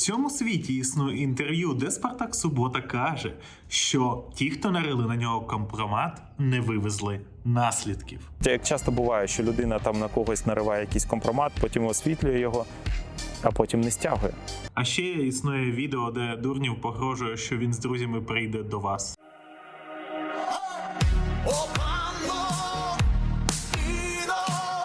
цьому світі існує інтерв'ю, де Спартак Субота каже, що ті, хто нарили на нього компромат, не вивезли наслідків. Як часто буває, що людина там на когось нариває якийсь компромат, потім освітлює його, а потім не стягує. А ще існує відео, де Дурнів погрожує, що він з друзями прийде до вас.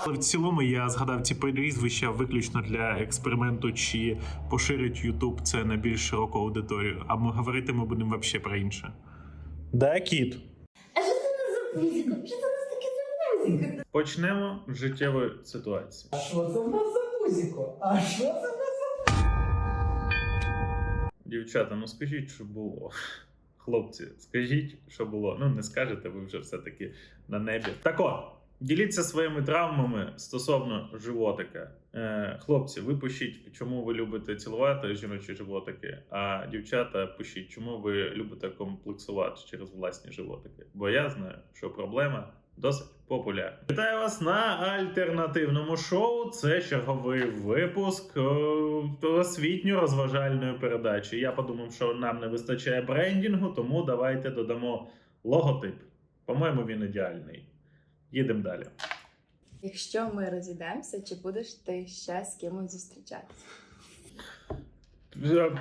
Але в цілому я згадав ці прізвища виключно для експерименту, чи поширить YouTube це на більш широку аудиторію. А ми говорити ми будемо взагалі про інше. Да, кіт. А що це за музика? Що це у нас таке за музика? Почнемо з життєвої ситуації. А що це в нас за музику? А що це в нас за Дівчата, ну скажіть, що було. Хлопці, скажіть, що було. Ну, не скажете, ви вже все-таки на небі. Так от, діліться своїми травмами стосовно животика. Е, хлопці, ви пишіть, чому ви любите цілувати жіночі животики, а дівчата пишіть, чому ви любите комплексувати через власні животики. Бо я знаю, що проблема досить популярна. Вітаю вас на альтернативному шоу. Це черговий випуск е, освітньо-розважальної передачі. Я подумав, що нам не вистачає брендінгу, тому давайте додамо логотип. По-моєму, він ідеальний. Їдемо далі. Якщо ми розійдемося, чи будеш ти ще з кимось зустрічатися? Е,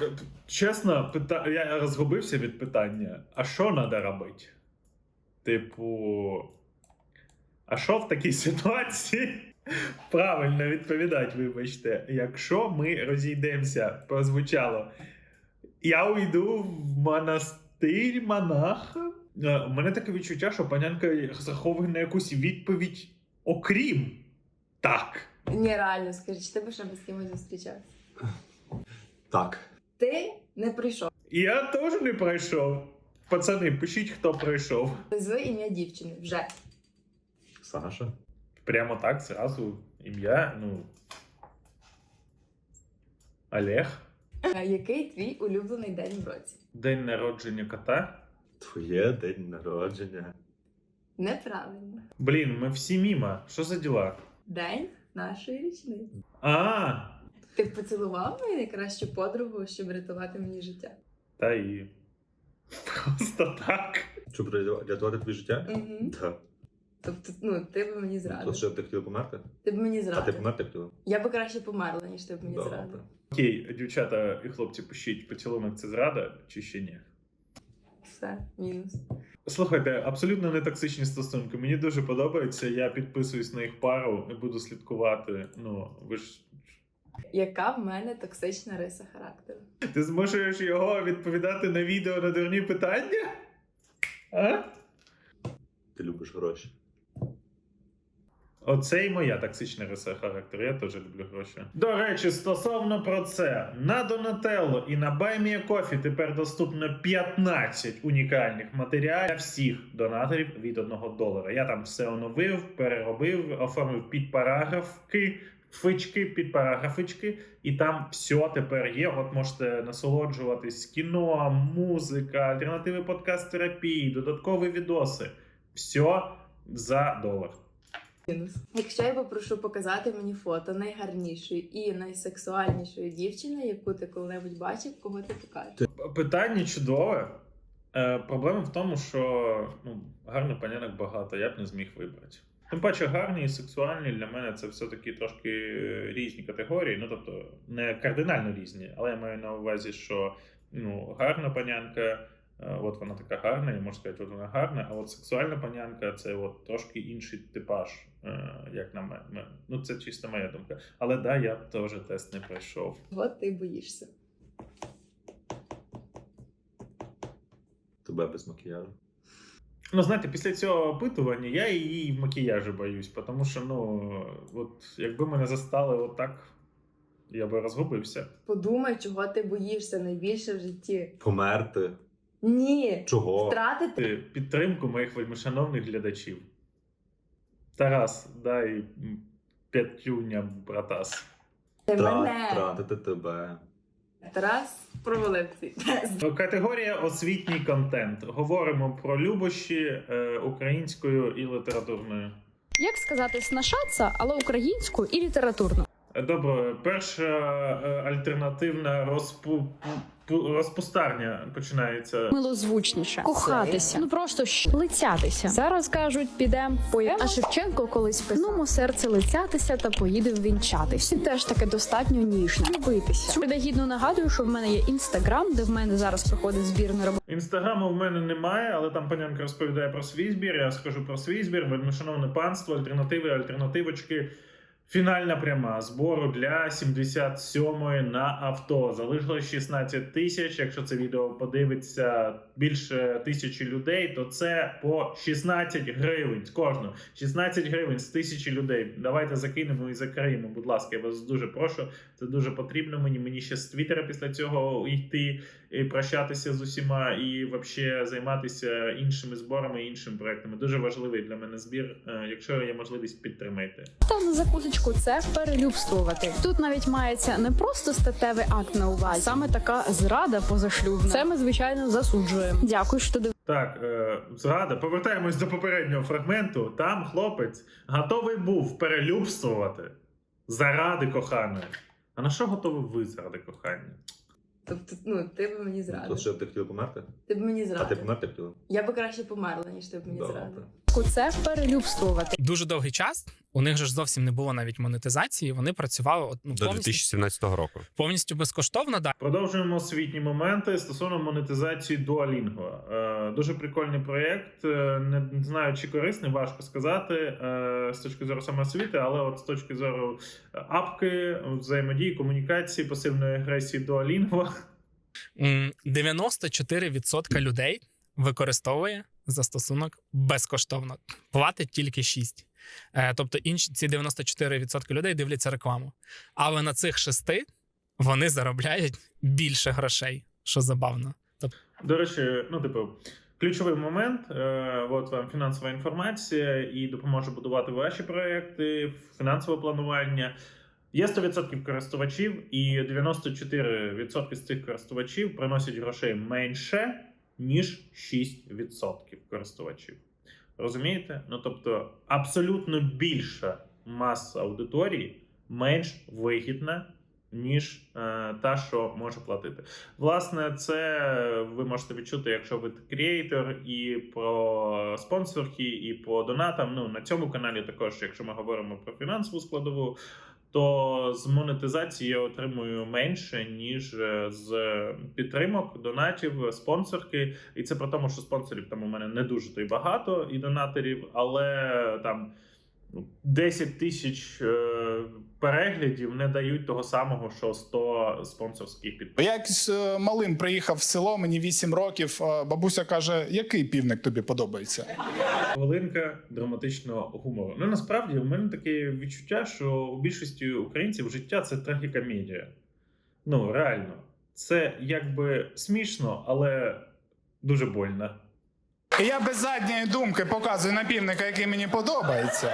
Чесно, пита... я розгубився від питання: а що треба робити? Типу, а що в такій ситуації? Правильно відповідати, вибачте. Якщо ми розійдемося, прозвучало. Я уйду в монастир монаха. Е, У мене таке відчуття, що панянка розраховує на якусь відповідь, окрім так. Ні, реально, скажи, чи ти би ще би з кимось зустрічався? Так. Ти не прийшов. Я теж не пройшов. Пацани, пишіть, хто пройшов. Назви ім'я дівчини вже. Саша. Прямо так, зразу ім'я, ну. Олег. Е, Який твій улюблений день в році? День народження кота. Твоє день народження. Неправильно. Блін, ми всі мімо. Що за діла? День нашої річниці. А, Ти б поцілував мою найкращу подругу, щоб рятувати мені життя? та і. Просто так. Щоб рятувати твоє життя? Угу. Так. Тобто, ну, ти б мені То зрадив. що б ти хотіла померти? Ти б мені А ти зрадив. померти хотіла? Я би краще померла, ніж ти б мені Добре. зрадив. Окей, дівчата і хлопці, пишіть, поцілунок це зрада чи ще ні? Все, мінус. Слухайте, абсолютно не токсичні стосунки. Мені дуже подобається. Я підписуюсь на їх пару і буду слідкувати. Ну, ви ж Яка в мене токсична риса характеру? Ти змушуєш його відповідати на відео на дурні питання? А? Ти любиш гроші. Оце і моя токсична риса характеру. Я теж люблю гроші. До речі, стосовно про це, на Donatello і на BuyMeACoffee тепер доступно 15 унікальних матеріалів для всіх донаторів від 1 долара. Я там все оновив, переробив, оформив під параграфки. Фички, підпараграфички, і там все тепер є. От можете насолоджуватись кіно, музика, альтернативи подкаст терапії, додаткові відоси. Все за долар. Мінус. Якщо я попрошу показати мені фото найгарнішої і найсексуальнішої дівчини, яку ти коли-небудь бачив, кого ти покажеш? Питання чудове. Е, проблема в тому, що ну, гарних панянок багато, я б не зміг вибрати. Тим паче, гарні і сексуальні для мене це все-таки трошки різні категорії. Ну, тобто, не кардинально різні, але я маю на увазі, що ну, гарна панянка, от вона така гарна, і можна сказати, от вона гарна, а от сексуальна панянка це от трошки інший типаж, е, як на мене. Ну, це чисто моя думка. Але да, я теж тест не пройшов. Кого ти боїшся? Тебе без макіяжу. Ну, знаєте, після цього опитування я її в макіяжі боюсь, тому що, ну, от якби мене застали отак, я би розгубився. Подумай, чого ти боїшся найбільше в житті. Померти. Ні. Чого? Втратити Підтримку моїх вельмишановних глядачів. Тарас, дай м, п'ятюня, братас. Втра- мене. Втратити тебе. Тарас провалив цей тест. Категорія освітній контент. Говоримо про любощі е, українською і літературною. Як сказати снашаться, але українською і літературно. Добре, перша е, альтернативна розпу... пу- розпустарня починається. милозвучніше, кохатися, ну просто щ- лицятися. Зараз кажуть, підем поїмо. А Шевченко колись писав, ну, серце лицятися та поїде вінчатись. Теж таке достатньо ніжне. Любитися. Принагідно нагадую, що в мене є інстаграм, де в мене зараз проходить збір на Інстаграму в мене немає, але там панянка розповідає про свій збір. Я скажу про свій збір. Вельмишановне панство, альтернативи, альтернативочки. Фінальна пряма збору для 77-ї на авто. Залишилось 16 тисяч. Якщо це відео подивиться більше тисячі людей, то це по 16 гривень з кожного. 16 гривень з тисячі людей. Давайте закинемо і закриємо. Будь ласка, я вас дуже прошу. Це дуже потрібно мені. Мені ще з Твіттера після цього йти і прощатися з усіма, і взагалі займатися іншими зборами іншими проектами. Дуже важливий для мене збір. Е, Якщо є можливість, підтримайте. Та на закусочку це перелюбствувати. Тут навіть мається не просто статевий акт на увазі, а саме така зрада позашлюбна. Це ми звичайно засуджуємо. Дякую, що дивилися. Так, е, зрада. Повертаємось до попереднього фрагменту. Там хлопець готовий був перелюбствувати заради коханої. А на що готові ви заради кохання? Тобто, ну, ти б мені То зрадив. що б ти хотіла померти? Ти б мені А ти померти хотіла? Я би краще померла, ніж ти б мені Добре. Зрадив. Це перелюбствувати. дуже довгий час. У них же ж зовсім не було навіть монетизації. Вони працювали ну, До повністю, 2017 року. повністю безкоштовно. Да. Продовжуємо освітні моменти стосовно монетизації Duolingo. Е, дуже прикольний проєкт. Е, не знаю, чи корисний, важко сказати е, з точки зору саме освіти, але от з точки зору апки, взаємодії, комунікації, пасивної агресії Duolingo. М, 94% людей використовує застосунок безкоштовно. Платить тільки 6. Е, тобто інші ці 94% людей дивляться рекламу. Але на цих 6 вони заробляють більше грошей, що забавно. До речі, ну, типу, ключовий момент: е, от вам фінансова інформація і допоможе будувати ваші проекти, фінансове планування. Є 100% користувачів, і 94% з цих користувачів приносять грошей менше, ніж 6% користувачів. Розумієте? Ну тобто, абсолютно більша маса аудиторії менш вигідна, ніж е, та, що може платити. Власне, це ви можете відчути, якщо ви креатор, і про спонсорки, і по донатам. Ну на цьому каналі також, якщо ми говоримо про фінансову складову, то з монетизації я отримую менше, ніж е, з підтримок, донатів, спонсорки. І це про тому, що спонсорів там у мене не дуже то й багато, і донаторів, але там. 10 тисяч е, переглядів не дають того самого, що 100 спонсорських підписів. Я якось е, малим приїхав в село, мені 8 років. Бабуся каже, який півник тобі подобається? Хвилинка драматичного гумору. Ну насправді у мене таке відчуття, що у більшості українців життя це трагікомедія. Ну реально, це якби смішно, але дуже больно. І я без задньої думки показую на півника, який мені подобається.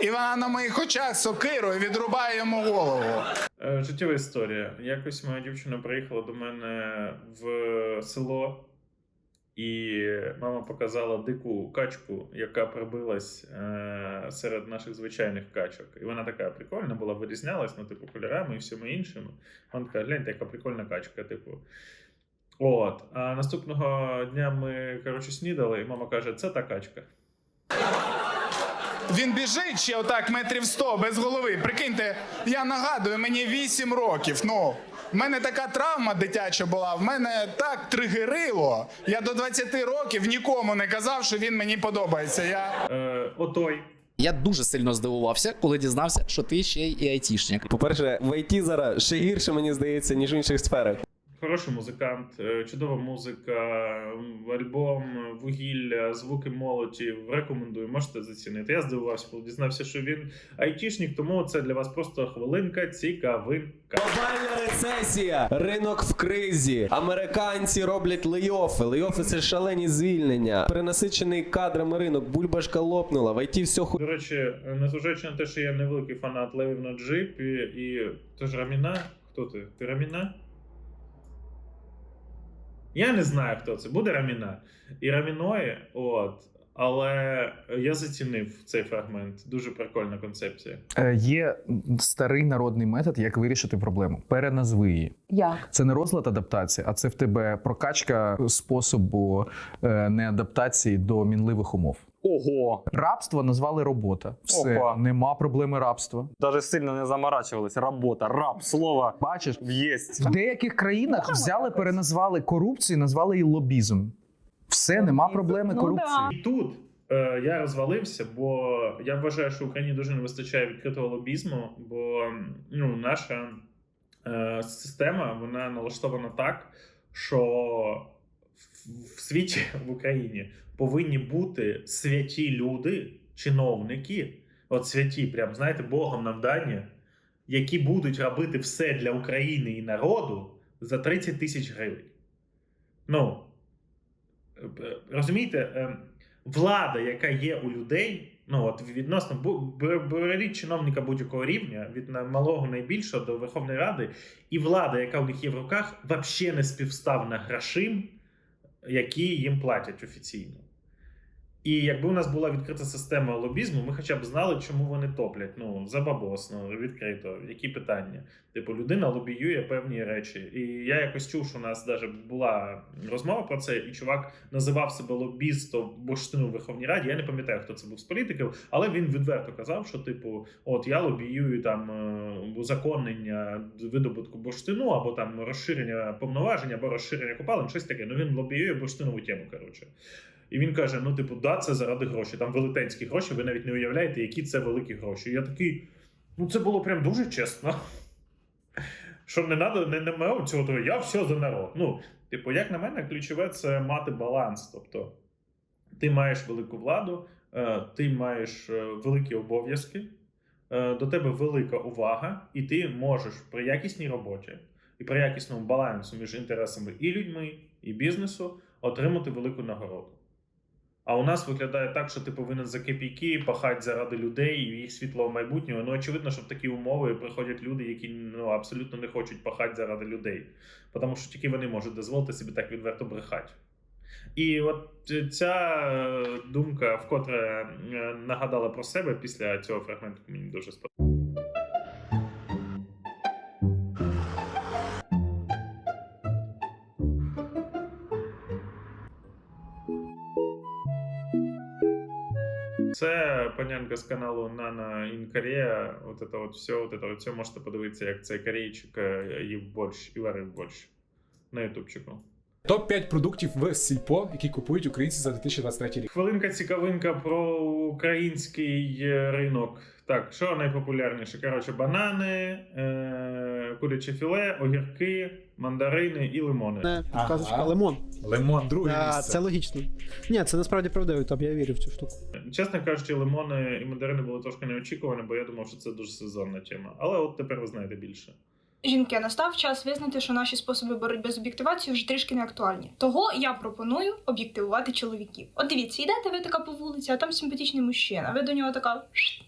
І вона на моїх очах сокирою відрубає йому голову. Е, Життєва історія. Якось моя дівчина приїхала до мене в село, і мама показала дику качку, яка прибилась е, серед наших звичайних качок. І вона така прикольна була, вирізнялась, ну, типу, кольорами і всіми іншими. Вона така, гляньте, яка прикольна качка, типу. От. А наступного дня ми, коротше, снідали, і мама каже: це та качка. Він біжить ще отак метрів 100 без голови. Прикиньте, я нагадую, мені 8 років. Ну, в мене така травма дитяча була, в мене так тригерило. Я до 20 років нікому не казав, що він мені подобається. Я Е, отой. Я дуже сильно здивувався, коли дізнався, що ти ще й айтішник. По-перше, в ІТ зараз ще гірше, мені здається, ніж в інших сферах. Хороший музикант, е, чудова музика, альбом, вугілля, звуки молотів. Рекомендую, можете зацінити. Я здивувався, коли дізнався, що він айтішник, тому це для вас просто хвилинка цікавинка. Глобальна рецесія, ринок в кризі. Американці роблять лейофи. Лейофи це шалені звільнення. Перенасичений кадрами ринок, бульбашка лопнула. В ІТ все ху... До речі, незважаючи на те, що я невеликий фанат левів на джипі, і ти ж Раміна? Хто ти? Ти Раміна? Я не знаю, хто це. Буде Раміна. І Раміної, от. Але я зацінив цей фрагмент. Дуже прикольна концепція. Е, Є старий народний метод, як вирішити проблему. Переназви її. Як? Це не розлад адаптації, а це в тебе прокачка способу е, неадаптації до мінливих умов. Ого! Рабство назвали робота. Все, Опа. нема проблеми рабства. Даже сильно не заморачувались. Робота, раб, слово Бачиш, єсть. в деяких країнах взяли, переназвали корупцію, назвали її лобізм. Все, нема проблеми Ну корупції. І тут е, я розвалився, бо я вважаю, що Україні дуже не вистачає відкритого лобізму, бо ну, наша е, система вона налаштована так, що в, світі в Україні повинні бути святі люди, чиновники, от святі, прям знаєте, Богом нам дані, які будуть робити все для України і народу за 30 тисяч гривень. Ну, розумієте, е, влада, яка є у людей, ну от відносно беріть чиновника будь-якого рівня, від малого найбільшого до Верховної Ради, і влада, яка у них є в руках, взагалі не співставна грошим, які їм платять офіційно. І якби у нас була відкрита система лобізму, ми хоча б знали, чому вони топлять. Ну, за бабос, ну, відкрито, які питання. Типу, людина лобіює певні речі. І я якось чув, що у нас навіть була розмова про це, і чувак називав себе лобістом бурштину в Верховній Раді. Я не пам'ятаю, хто це був з політиків, але він відверто казав, що, типу, от я лобіюю там е, узаконення видобутку бурштину, або там розширення повноважень, або розширення копалин, щось таке. Ну він лобіює бурштинову тему, коротше. І він каже: ну, типу, да, це заради грошей. Там велетенські гроші, ви навіть не уявляєте, які це великі гроші. Я такий, ну це було прям дуже чесно. Що не надо, не, не мав цього, того, я все за народ. Ну, типу, як на мене, ключове це мати баланс. Тобто, ти маєш велику владу, е, ти маєш е, великі обов'язки, е, до тебе велика увага, і ти можеш при якісній роботі і при якісному балансу між інтересами і людьми, і бізнесу отримати велику нагороду. А у нас виглядає так, що ти повинен за копійки пахати заради людей і їх світлого майбутнього. Ну, очевидно, що в такі умови приходять люди, які ну, абсолютно не хочуть пахати заради людей. Тому що тільки вони можуть дозволити собі так відверто брехати. І от ця е, думка вкотре е, нагадала про себе після цього фрагменту, мені дуже сподобалося. Це панянка з каналу Nana in Korea. От це от все, от це от все можете подивитися, як цей корейчик е, їв борщ і варив борщ на ютубчику. Топ-5 продуктів в Сільпо, які купують українці за 2023 рік. Хвилинка цікавинка про український е, ринок. Так, що найпопулярніше? Коротше, банани, е- куряче філе, огірки, мандарини і лимони. Ага. лимон. Лимон, друге А, місце. це логічно. Ні, це насправді правдивий топ, я вірю в цю штуку. Чесно кажучи, лимони і мандарини були трошки неочікувані, бо я думав, що це дуже сезонна тема. Але от тепер ви знаєте більше. Жінки, настав час визнати, що наші способи боротьби з об'єктивацією вже трішки не актуальні. Того я пропоную об'єктивувати чоловіків. От дивіться, йдете ви така по вулиці, а там симпатичний мужчина. Ви до нього така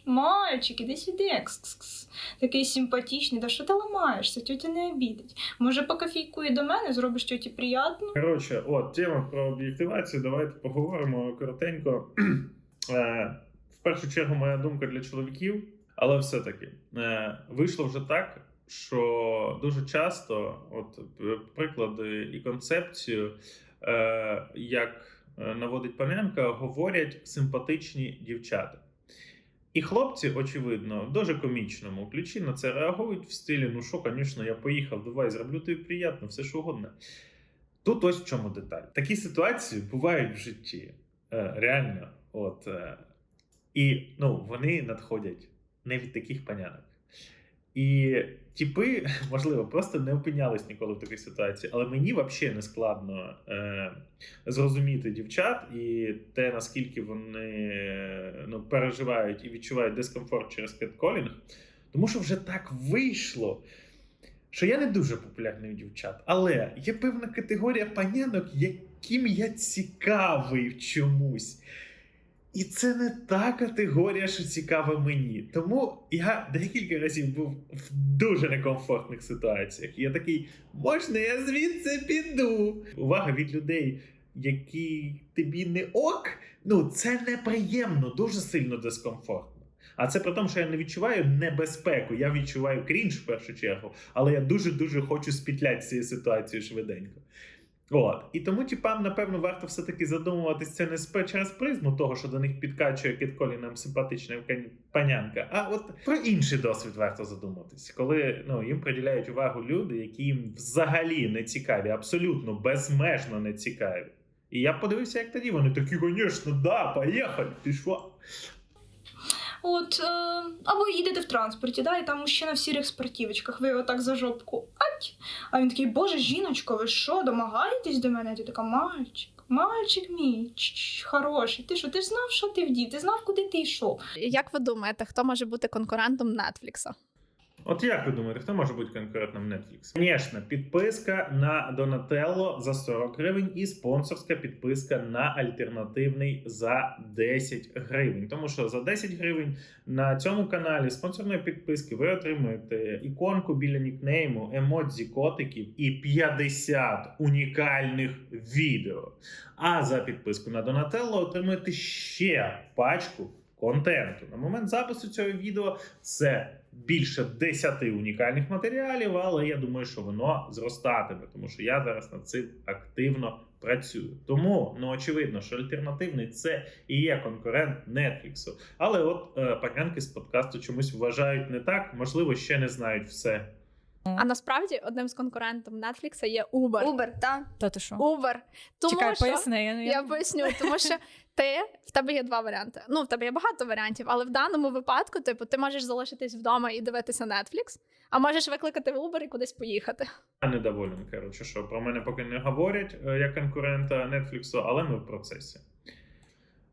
мальчик, іди сюди. кс-кс-кс». Такий симпатичний, да що ти ламаєшся? Тьотя не обідить. Може, по кофійку і до мене зробиш тьоті приятно? Коротше, от тема про об'єктивацію. Давайте поговоримо коротенько. Е, в першу чергу, моя думка для чоловіків, але все-таки е, вийшло вже так, що дуже часто, от приклади і концепцію, е, як е, наводить паненка, говорять симпатичні дівчата. І хлопці, очевидно, в дуже комічному ключі на це реагують в стилі: ну що, звісно, я поїхав, давай зроблю тобі приємно, все що угодно. Тут ось в чому деталь. Такі ситуації бувають в житті. Е, реально. От, е, і ну, вони надходять не від таких панянок. І типи, можливо, просто не опинялись ніколи в такій ситуації. Але мені взагалі не складно е, зрозуміти дівчат і те, наскільки вони ну, переживають і відчувають дискомфорт через кетколінг. Тому що вже так вийшло, що я не дуже популярний у дівчат. Але є певна категорія панянок, яким я цікавий в чомусь. І це не та категорія, що цікава мені. Тому я декілька разів був в дуже некомфортних ситуаціях. Я такий, можна я звідси піду? Увага від людей, який тобі не ок, ну це неприємно, дуже сильно дискомфортно. А це при тому, що я не відчуваю небезпеку, я відчуваю крінж в першу чергу, але я дуже-дуже хочу спітляти з цієї ситуації швиденько. От. І тому, типам, напевно, варто все-таки задумуватись це не спе- через призму того, що до них підкачує Кітколі нам симпатична панянка, а от про інший досвід варто задуматись, коли ну, їм приділяють увагу люди, які їм взагалі не цікаві, абсолютно безмежно не цікаві. І я подивився, як тоді вони такі, звісно, да, поїхали, що? От, е, або їдете в транспорті, да, і там мужчина в сірих спортівочках, ви його так за жопку. Ать! А він такий, боже, жіночко, ви що, домагаєтесь до мене? Ти така, мальчик, мальчик мій, хороший. Ти що, ти ж знав, що ти вдів, ти знав, куди ти йшов. Як ви думаєте, хто може бути конкурентом Нетфлікса? От як ви думаєте, хто може бути конкурентом Netflix? Звісно, підписка на Donatello за 40 гривень і спонсорська підписка на альтернативний за 10 гривень. Тому що за 10 гривень на цьому каналі спонсорної підписки ви отримуєте іконку біля нікнейму, емодзі котиків і 50 унікальних відео. А за підписку на Donatello отримуєте ще пачку контенту. На момент запису цього відео це більше 10 унікальних матеріалів, але я думаю, що воно зростатиме, тому що я зараз над цим активно працюю. Тому ну очевидно, що альтернативний це і є конкурент Нетфліксу. Але от е, панянки з подкасту чомусь вважають не так, можливо, ще не знають все. А насправді одним з конкурентів Нетфлікса є Uber. Uber, так. Та ти що? Uber. Тому Чекай, що... поясни, я не- Я поясню, тому що ти в тебе є два варіанти. Ну, в тебе є багато варіантів, але в даному випадку, типу, ти можеш залишитись вдома і дивитися Netflix, а можеш викликати в Uber і кудись поїхати. Я недоволен, коротше, що про мене поки не говорять е, як конкурента Нетфліксу, але ми в процесі.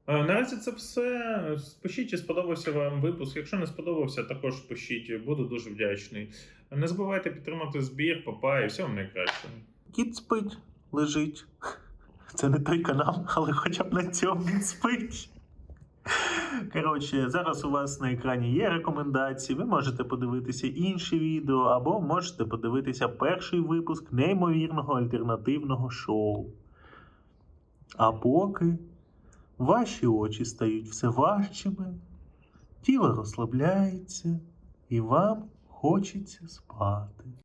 Е, Наразі це все. Пишіть, чи сподобався вам випуск. Якщо не сподобався, також пишіть. Буду дуже вдячний. Не забувайте підтримати збір, папа і всього найкращого. Кіт спить, лежить. Це не той канал, але хоча б на цьому він спить. Коротше, зараз у вас на екрані є рекомендації. Ви можете подивитися інші відео, або можете подивитися перший випуск неймовірного альтернативного шоу. А поки ваші очі стають все важчими, тіло розслабляється, і вам хочеться спати.